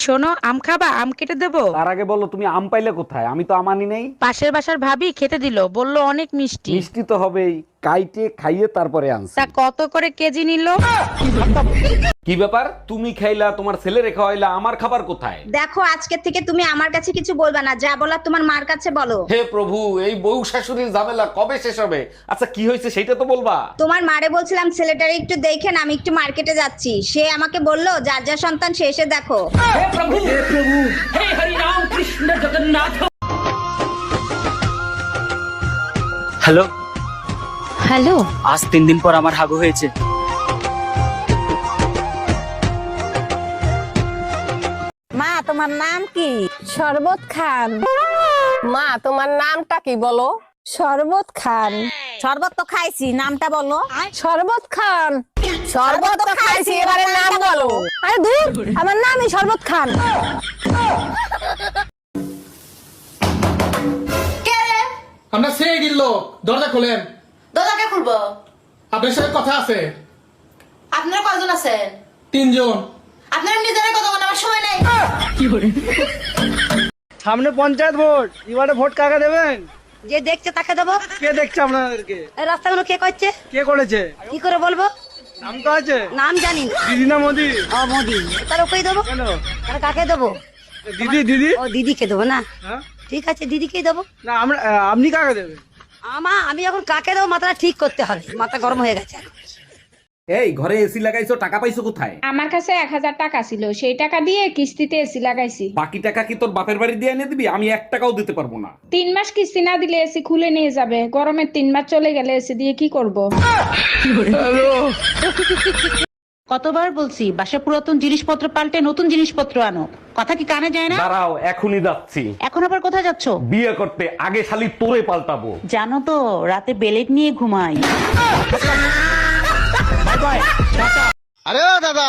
শোনো আম খাবা? আম কেটে দেবো? তার আগে বলো তুমি আম পাইলে কোথায়? আমি তো আমানি নেই। পাশের বাসার ভাবি খেতে দিল বলল অনেক মিষ্টি। মিষ্টি তো হবেই। কাইটে খাইয়ে তারপরে আনছি। তা কত করে কেজি নিল? কি ব্যাপার? তুমি খাইলা তোমার ছেলে রেখা হইলা আমার খাবার কোথায়? দেখো আজকে থেকে তুমি আমার কাছে কিছু বলবা না যা বলার তোমার মার কাছে বলো। হে প্রভু এই বউ শাশুড়ির ঝামেলা কবে শেষ হবে? আচ্ছা কি হয়েছে সেটা তো বলবা। তোমার মারে বলছিলাম ছেলেটারে একটু দেখেন আমি একটু মার্কেটে যাচ্ছি। সে আমাকে বলল যার যা সন্তান সে এসে দেখো। হে প্রভু হে প্রভু হে হরি রাম কৃষ্ণ জগন্নাথ। হ্যালো হ্যালো আজ তিন দিন পর আমার হাগু হয়েছে। মা তোমার নাম কি? শরবত খান। মা তোমার নামটা কি বলো? শরবত খান। শরবত তো খাইছি নামটা বলো। শরবত খান। শরবত তো খাইছি এবারে নাম বলো। আরে দূর আমার নামই শরবত খান। আমরা সেই গিল দরজা খোলেন। খুলবো আপনার সাথে কথা আছে? আপনারা কয়জন আছেন? তিনজন। আপনারা নিজেরা কথা বলার আমার সময় নেই। সামনে পঞ্চায়েত ভোট এবারে ভোট কাকে দেবেন? যে দেখছে তাকে দেবো। কে দেখছে আপনাদেরকে? রাস্তাগুলো কে করছে? কে করেছে? কি করে বলব? নাম তো আছে? নাম জানি। দিদি না মোদি? ও মোদি। তার ওকেই দেবো? কেন? তার কাকে দেবো? দিদি দিদি? ও দিদিকে দেবো না। হ্যাঁ? ঠিক আছে দিদিকেই দেবো। না আমরা আপনি কাকে দেবেন? আমা আমি এখন কাকে দেবো মাথাটা ঠিক করতে হবে। মাথা গরম হয়ে গেছে। এই ঘরে এসি লাগাইছো টাকা পাইছো কোথায়? আমার কাছে এক হাজার টাকা ছিল সেই টাকা দিয়ে কিস্তিতে এসি লাগাইছি। বাকি টাকা কি তোর বাপের বাড়ি দিয়ে এনে দিবি? আমি এক টাকাও দিতে পারব না। তিন মাস কিস্তি না দিলে এসি খুলে নিয়ে যাবে। গরমের তিন মাস চলে গেলে এসি দিয়ে কি করব? কতবার বলছি বাসা পুরাতন জিনিসপত্র পাল্টে নতুন জিনিসপত্র আনো। কথা কি কানে যায় না? দাঁড়াও এখনই যাচ্ছি। এখন আবার কোথায় যাচ্ছ? বিয়ে করতে আগে শালি তোরে পাল্টাবো। জানো তো রাতে বেলেট নিয়ে ঘুমাই। আরে দাদা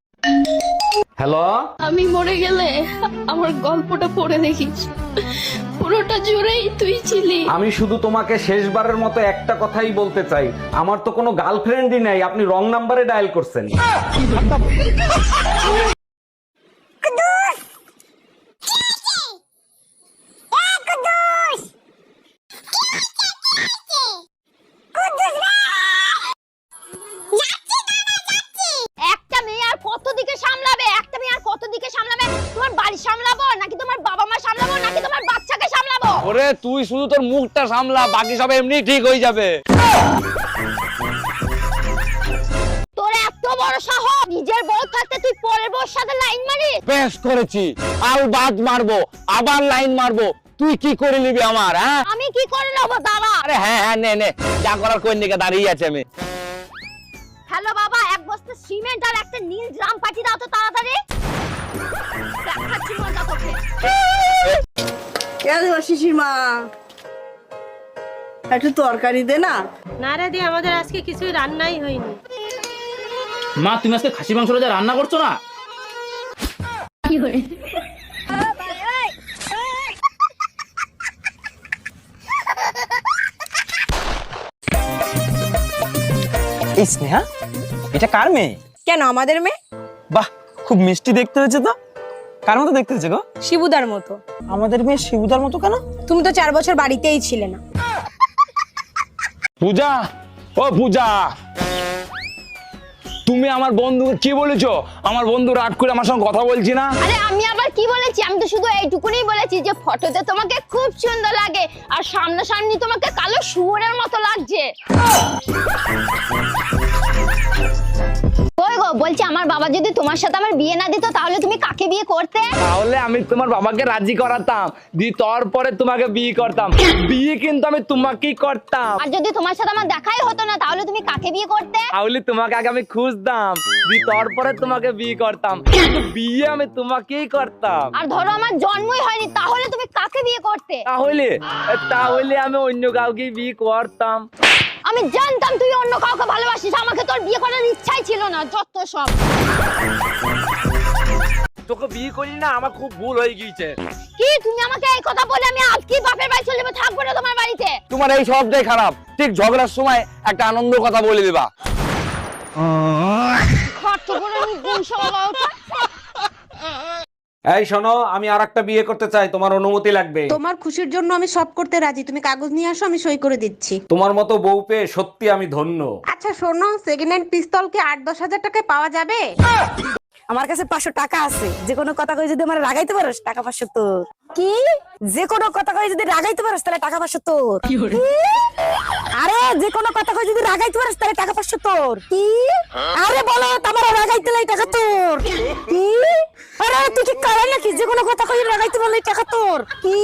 হ্যালো? আমি মরে গেলে আমার গল্পটা পড়ে দেখিস। পুরোটা জুড়েই তুই ছিলি। আমি শুধু তোমাকে শেষবারের মতো একটা কথাই বলতে চাই। আমার তো কোনো গার্লফ্রেন্ডই নাই আপনি রং নাম্বারে ডায়াল করছেন। ওরে তুই শুধু তোর মুখটা সামলা বাকি সব এমনি ঠিক হয়ে যাবে। তোর এত বড় সাহস নিজের থাকতে তুই পরের বউর সাথে লাইন মারিস? বেশ করেছি আর বাদ মারবো আবার লাইন মারবো। তুই কি করে নিবি আমার হ্যাঁ? আমি কি করে নেব দাঁড়া আরে হ্যাঁ হ্যাঁ নে নে যা করার দাঁড়িয়ে আছে আমি। হ্যালো বাবা এক বস্তা সিমেন্ট আর একটা নীল ড্রাম পাঠিয়ে দাও তো তাড়াতাড়ি। দেখাচ্ছি মজা তোকে। কেন শিশির মা একটু তরকারি দে না। না রে দি আমাদের আজকে কিছুই রান্নাই হয়নি। মা তুমি আজকে খাসি মাংসটা যা রান্না করছ না? স্নেহা এটা কার মেয়ে? কেন আমাদের মেয়ে? বাহ খুব মিষ্টি দেখতে হয়েছে তো। কার মতো দেখতে হয়েছে গো? শিবুদার মতো। আমাদের মেয়ে শিবুদার মতো কেন? তুমি তো চার বছর বাড়িতেই ছিলে না। পূজা ও পূজা। তুমি আমার বন্ধুকে কি বলেছ? আমার বন্ধু রাগ করে আমার সঙ্গে কথা বলছি না? আরে আমি আবার কি বলেছি? আমি তো শুধু এইটুকুনি বলেছি যে ফটোতে তোমাকে খুব সুন্দর লাগে আর সামনাসামনি তোমাকে কালো শুয়োরের মতো লাগছে। ওই গো বলছি আমার বাবা যদি তোমার সাথে আমার বিয়ে না দিত তাহলে তুমি কাকে বিয়ে করতে? তাহলে আমি তোমার বাবাকে রাজি করাতাম। দি তারপরে তোমাকে বিয়ে করতাম। বিয়ে কিন্তু আমি তোমাকেই করতাম। আর যদি তোমার সাথে আমার দেখাই হতো না তাহলে তুমি কাকে বিয়ে করতে? তাহলে তোমাকে আগে আমি খুঁজতাম। দি তারপরে তোমাকে বিয়ে করতাম। কিন্তু বিয়ে আমি তোমাকেই করতাম। আর ধরো আমার জন্মই হয়নি তাহলে তুমি কাকে বিয়ে করতে? তাহলে তাহলে আমি অন্য কাউকে বিয়ে করতাম। আমি জানতাম তুই অন্য কাউকে ভালোবাসিস আমাকে তোর বিয়ে করার ইচ্ছাই ছিল না যত সব। তোকে বিয়ে করি না আমার খুব ভুল হয়ে গিয়েছে। কি তুমি আমাকে এই কথা বলে আমি আজকে বাপের বাড়ি চলে যাব? থাকব না তোমার বাড়িতে। তোমার এই সবটাই খারাপ। ঠিক ঝগড়ার সময় একটা আনন্দ কথা বলে দেবা। খরচ করে নিগুণ সবাই এই শোনো আমি আর একটা বিয়ে করতে চাই তোমার অনুমতি লাগবে। তোমার খুশির জন্য আমি সব করতে রাজি। তুমি কাগজ নিয়ে আসো আমি সই করে দিচ্ছি। তোমার মতো বউ পেয়ে সত্যি আমি ধন্য। আচ্ছা শোনো সেকেন্ড হ্যান্ড পিস্তল কি আট দশ হাজার টাকায় পাওয়া যাবে? আমার কাছে পাঁচশো টাকা আছে। যে কোনো কথা কই যদি আমার রাগাইতে পারোস টাকা পাঁচশো তোর। কি? যে কোনো কথা কই যদি রাগাইতে পারোস তাহলে টাকা পাঁচশো তোর। কি? আরে যে কোনো কথা কই যদি রাগাইতে পারোস তাহলে টাকা পাঁচশো তোর। কি? আরে বলো তোমার রাগাইতে লাই টাকা তোর। কি? তুই কি কারণ নাকি? যে কোনো কথা কই রাগাইতে পারলে টাকা তোর। কি?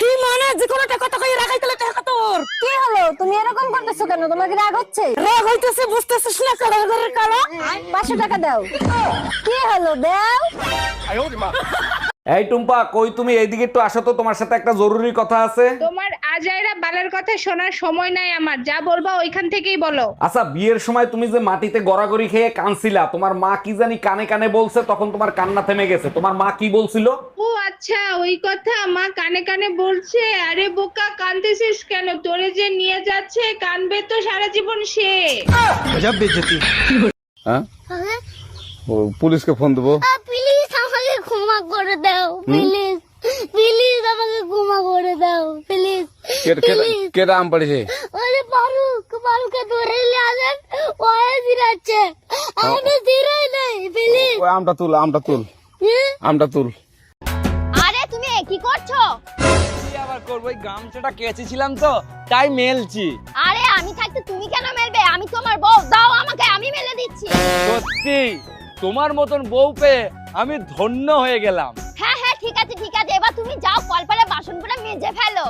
কি মানে? যে কোনো কথা কই রাগাইতে লাই টাকা তোর। কি হলো? তুমি এরকম করতেছো কেন? তোমার কি রাগ হচ্ছে? রাগ হইতেছে বুঝতেছিস না? কারও ঘরের কালো। পাঁচশো টাকা দাও। কি হলো? দাও। এই টুম্পা কই তুমি? এইদিকে একটু আসো তো তোমার সাথে একটা জরুরি কথা আছে। তোমার আজাইরা বালার কথা শোনার সময় নাই আমার। যা বলবা ওইখান থেকেই বলো। আচ্ছা বিয়ের সময় তুমি যে মাটিতে গড়াগড়ি খেয়ে কানছিলা তোমার মা কি জানি কানে কানে বলছে তখন তোমার কান্না থেমে গেছে। তোমার মা কি বলছিল? ও আচ্ছা ওই কথা মা কানে কানে বলছে আরে বোকা কানতেছিস কেন? তোরে যে নিয়ে যাচ্ছে কানবে তো সারা জীবন সে। পুলিশকে ফোন দেবো। প্লিজ আমাকে ক্ষমা করে দাও প্লিজ প্লিজ আমাকে ক্ষমা করে দাও প্লিজ কেটা আম পড়েছে। ওরে ফারুক ফারুককে ধরে নিয়ে আসেন ওয়ে দিরাচ্ছে। আমি দিরাই নাই প্লিজ ওই আমটা তুল আমটা তুল। আমটা তুল। আরে তুমি কি করছ? আবার করব? ওই গামছাটা কেচেছিলাম তো তাই মেলছি। আরে আমি থাকতে তুমি কেন মেলবে? আমি তোমার বউ দাও আমাকে আমি মেলে দিচ্ছি। সত্যি তোমার মতন বউ পেয়ে আমি ধন্য হয়ে গেলাম। হ্যাঁ হ্যাঁ ঠিক আছে ঠিক আছে। এবার তুমি যাও কলপারে বাসন করে মেজে ফেলো।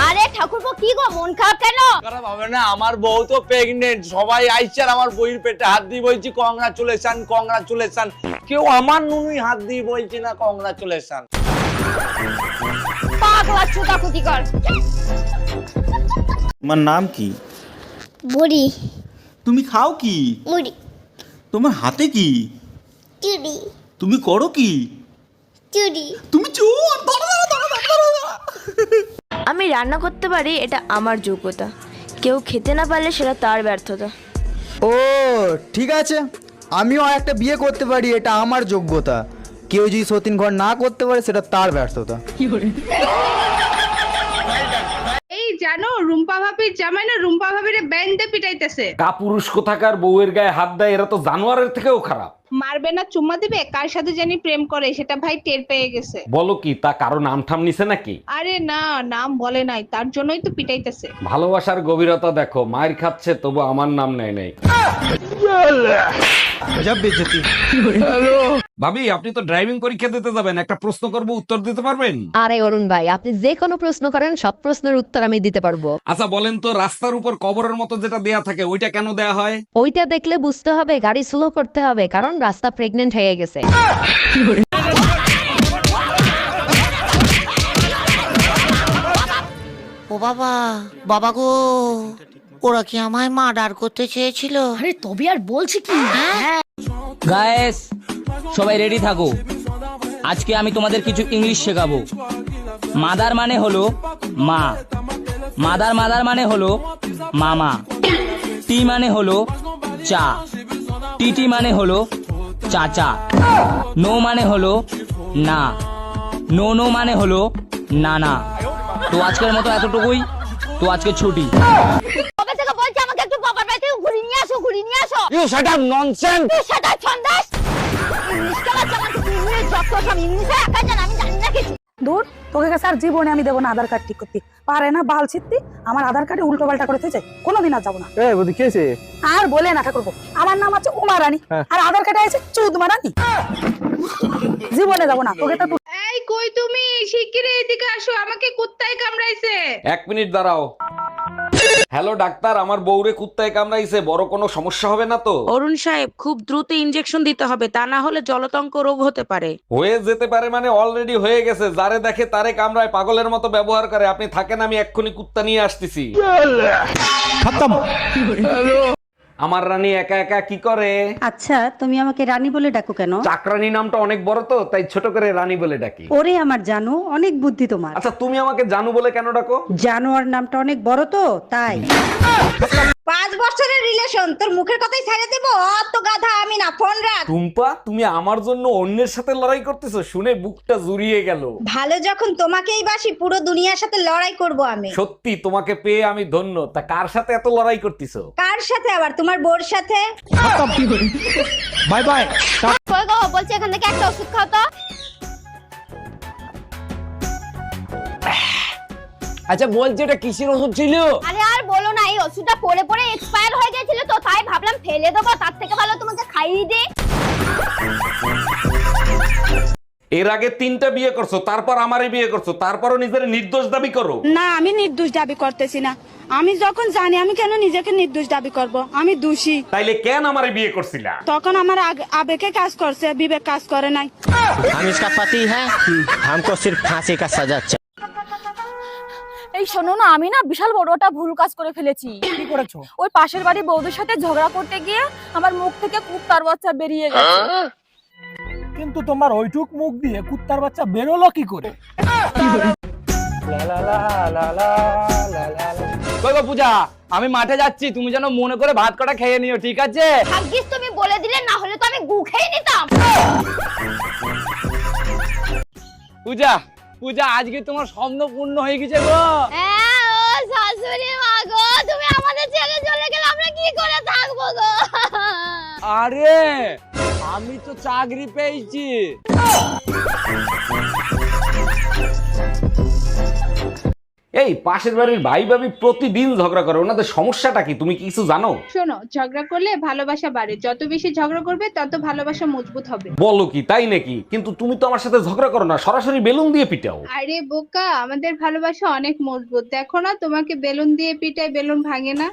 আরে ঠাকুরপো কি গো মন খারাপ কেন? খারাপ হবে না আমার বউ তো প্রেগনেন্ট সবাই আইছে আমার বইয়ের পেটে হাত দিয়ে বলছি কংগ্রাচুলেশন কংগ্রাচুলেশন কেউ আমার নুনুই হাত দিয়ে বলছে না কংগ্রাচুলেশন পাগলা চুদা কুতি কর তোমার নাম কি? বুড়ি তুমি খাও কি? মুড়ি। তোমার হাতে কি? চুড়ি। তুমি করো কি? চুড়ি তুমি চোর দাঁড়া, দাঁড়া, দাঁড়া, দাঁড়া, দাঁড়া। আমি রান্না করতে পারি এটা আমার যোগ্যতা। কেউ খেতে না পারলে সেটা তার ব্যর্থতা। ও ঠিক আছে। আমিও একটা বিয়ে করতে পারি এটা আমার যোগ্যতা। কেউ যদি সতীন ঘর না করতে পারে সেটা তার ব্যর্থতা। এই জানো রুম্পা ভাবির জামাই না রুম্পা ভাবির ব্যান্ডে পিটাইতেছে। কাপুরুষ কোথাকার বউয়ের গায়ে হাত দেয় এরা তো জানোয়ারের থেকেও খারাপ। মারবে না চুম্মা দিবে? কার সাথে জানি প্রেম করে সেটা ভাই টের পেয়ে গেছে। বলো কি তা কারও নাম ঠাম নিছে নাকি? আরে না নাম বলে নাই তার জন্যই তো পিটাইতেছে। ভালোবাসার গভীরতা দেখো মায়ের খাচ্ছে তবু আমার নাম নেয় নাই। ভাবি আপনি তো ড্রাইভিং পরীক্ষা দিতে যাবেন একটা প্রশ্ন করব উত্তর দিতে পারবেন? আরে অরুণ ভাই আপনি যে কোনো প্রশ্ন করেন সব প্রশ্নের উত্তর আমি দিতে পারব। আচ্ছা বলেন তো রাস্তার উপর কবরের মতো যেটা দেয়া থাকে ওইটা কেন দেয়া হয়? ওইটা দেখলে বুঝতে হবে গাড়ি স্লো করতে হবে কারণ রাস্তা প্রেগনেন্ট হয়ে গেছে। ও বাবা বাবা গো ওরা কি আমায় মার্ডার করতে চেয়েছিল? আরে তবে আর বলছি কি? গায়েস সবাই রেডি থাকো। আজকে আমি তোমাদের কিছু ইংলিশ শেখাবো। মাদার মানে হলো মা। মাদার মাদার মানে হলো মামা। টি মানে হলো চা। টিটি মানে হলো চাচা। নো মানে হলো না। নো নো মানে হলো না না। তো আজকের মতো এতটুকুই। তো আজকে ছুটি। কবে থেকে বলছি আমাকে একটু বাবার বাড়ি থেকে ঘুরিয়ে নিয়ে আসো ঘুরিয়ে নিয়ে আসো? ইউ শাট আপ ননসেন্স তুই সেটা ছন্দাস! ইংলিশ কেলাচ্ছে আমাকে তুই যত সব ইংলিশে একা জান আমি দূর তোকে কাছে আর জীবনে আমি দেবো না আধার কার্ড ঠিক করতে। পারে না বাল ছিত্তি আমার আধার কার্ডে উল্টো পাল্টা করে থেকে কোনোদিন আর যাব না। এই বুদ্ধি খেয়েছে আর বলে না ঠাকুর আমার নাম আছে উমা রানী আর আধার কার্ডে আছে চুদমা রানী। জীবনে যাব না তোকে তো এই কই তুমি? শিগগিরই এদিকে আসো আমাকে কুত্তায় কামড়াইছে। এক মিনিট দাঁড়াও। হ্যালো ডাক্তার আমার বউরে কুত্তায় কামড়াইছে বড় কোনো সমস্যা হবে না তো? অরুণ সাহেব খুব দ্রুত ইনজেকশন দিতে হবে তা না হলে জলতঙ্ক রোগ হতে পারে। হয়ে যেতে পারে মানে অলরেডি হয়ে গেছে যারে দেখে তারে কামড়ায় পাগলের মতো ব্যবহার করে। আপনি থাকেন আমি এক্ষুনি কুত্তা নিয়ে আসতেছি। আমার রানী একা একা কি করে? আচ্ছা তুমি আমাকে রানী বলে ডাকো কেন? চাকরানী নামটা অনেক বড় তো তাই ছোট করে রানী বলে ডাকি। ওরে আমার জানো অনেক বুদ্ধি তোমার। আচ্ছা তুমি আমাকে জানু বলে কেন ডাকো? জানোয়ার নামটা অনেক বড় তো তাই। পাঁচ বছরের রিলেশন তোর মুখের কথাই ছেড়ে দেবো? অত গাধা আমি না ফোন রাখ। টুম্পা তুমি আমার জন্য অন্যের সাথে লড়াই করতেছো শুনে বুকটা জুড়িয়ে গেল। ভালো যখন তোমাকেই বাসি পুরো দুনিয়ার সাথে লড়াই করব আমি। সত্যি তোমাকে পেয়ে আমি ধন্য। তা কার সাথে এত লড়াই করতেছো? কার সাথে আবার? তোমার বোর সাথে। Bye bye. কই গো বলছি এখান থেকে একটা ওষুধ খাও তো। আচ্ছা বলছি এটা কিসের ওষুধ ছিল? আরে আর বলো না এই ওষুধটা পরে পরে এক্সপায়ার হয়ে গেছিল তো তাই ভাবলাম ফেলে দেবো তার থেকে ভালো তোমাকে খাইয়ে দিই। এর আগে তিনটা বিয়ে করছো তারপর আমারে বিয়ে করছো তারপরও নিজের নির্দোষ দাবি করো না আমি নির্দোষ দাবি করতেছি না আমি যখন জানি আমি কেন নিজেকে নির্দোষ দাবি করব আমি দোষী তাইলে কেন আমারে বিয়ে করছিলা তখন আমার আগ- আবেগে কাজ করছে বিবেক কাজ করে নাই हम इसका पति है हमको सिर्फ फांसी का सजा এই শোনো না আমি না বিশাল বড় একটা ভুল কাজ করে ফেলেছি কি করেছো ওই পাশের বাড়ি বৌদির সাথে ঝগড়া করতে গিয়ে আমার মুখ থেকে কুত্তার বাচ্চা বেরিয়ে গেছে কিন্তু তোমার ওইটুক মুখ দিয়ে কুত্তার বাচ্চা বেরোলো কি করে? কই গো পূজা আমি মাঠে যাচ্ছি তুমি যেন মনে করে ভাত কটা খেয়ে নিও ঠিক আছে? ভাগ্যিস তুমি বলে দিলে না হলে তো আমি গু খেয়ে নিতাম। পূজা পূজা আজকে তোমার স্বপ্ন পূর্ণ হয়ে গেছে গো। হ্যাঁ ও শাশুড়ি মা গো তুমি আমাদের ছেড়ে চলে গেলে আমরা কি করে থাকব গো? আরে আমি তো চাকরি পেয়েছি। এই পাশের বাড়ির ভাই ভাবি প্রতিদিন ঝগড়া করে ওনাদের সমস্যাটা কি? তুমি কি কিছু জানো? শোনো ঝগড়া করলে ভালোবাসা বাড়ে। যত বেশি ঝগড়া করবে তত ভালোবাসা মজবুত হবে। বলো কি তাই নাকি? কিন্তু তুমি তো আমার সাথে ঝগড়া করো না সরাসরি বেলুন দিয়ে পিটাও। আরে বোকা আমাদের ভালোবাসা অনেক মজবুত। দেখো না তোমাকে বেলুন দিয়ে পিটায় বেলুন ভাঙে না।